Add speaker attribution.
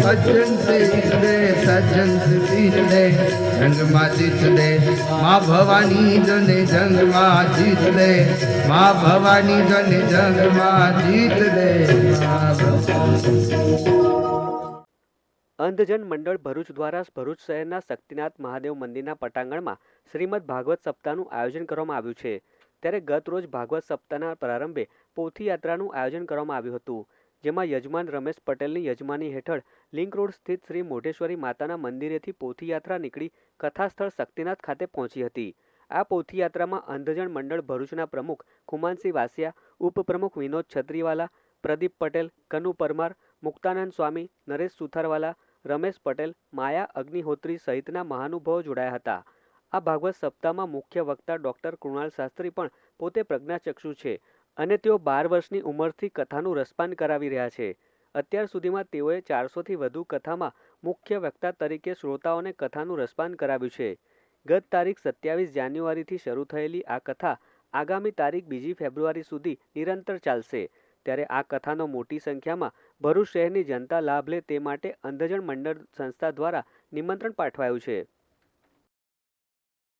Speaker 1: સજ્જન ભવાની જને જંગમાં જીત દે માં ભવાની જને જંગમાં જીત દે
Speaker 2: અંધજન મંડળ ભરૂચ દ્વારા ભરૂચ શહેરના શક્તિનાથ મહાદેવ મંદિરના પટાંગણમાં શ્રીમદ ભાગવત સપ્તાહનું આયોજન કરવામાં આવ્યું છે. ત્યારે ગત રોજ ભાગવત સપ્તાહના પ્રારંભે પોથી યાત્રાનું આયોજન કરવામાં આવ્યું હતું. જેમાં યજમાન રમેશ પટેલની યજમાની હેઠળ લિંક રોડ સ્થિત શ્રી મોઢેશ્વરી માતાના મંદિરેથી પોથીયાત્રા નીકળી કથાસ્થળ શક્તિનાથ ખાતે પહોંચી હતી. આ પોથીયાત્રામાં અંધજન મંડળ ભરૂચના પ્રમુખ ખુમાનસિંહ વાસિયા, ઉપપ્રમુખ વિનોદ છત્રીવાલા, પ્રદીપ પટેલ, કનુ પરમાર, મુક્તાનંદ સ્વામી, નરેશ સુથારવાલા, રમેશ પટેલ, માયા અગ્નિહોત્રી સહિતના મહાનુભાવો જોડાયા હતા. આ ભાગવત સપ્તાહમાં મુખ્ય વક્તા ડોક્ટર કૃણાલ શાસ્ત્રી પણ પોતે પ્રજ્ઞાચક્ષુ છે. અને તેઓ બાર વર્ષની ઉંમરથી કથાનું રસપાન કરાવી રહ્યા છે. અત્યાર સુધીમાં તેઓએ ચારસોથી વધુ કથામાં મુખ્ય વક્તા તરીકે શ્રોતાઓને કથાનું રસપાન કરાવ્યું છે. ગત તારીખ સત્યાવીસ જાન્યુઆરીથી શરૂ થયેલી આ કથા આગામી તારીખ બીજી ફેબ્રુઆરી સુધી નિરંતર ચાલશે. ત્યારે આ કથાનો મોટી સંખ્યામાં ભરૂચ શહેરની જનતા લાભ લે તે માટે અંધજન મંડળ સંસ્થા દ્વારા નિમંત્રણ પાઠવાયું છે.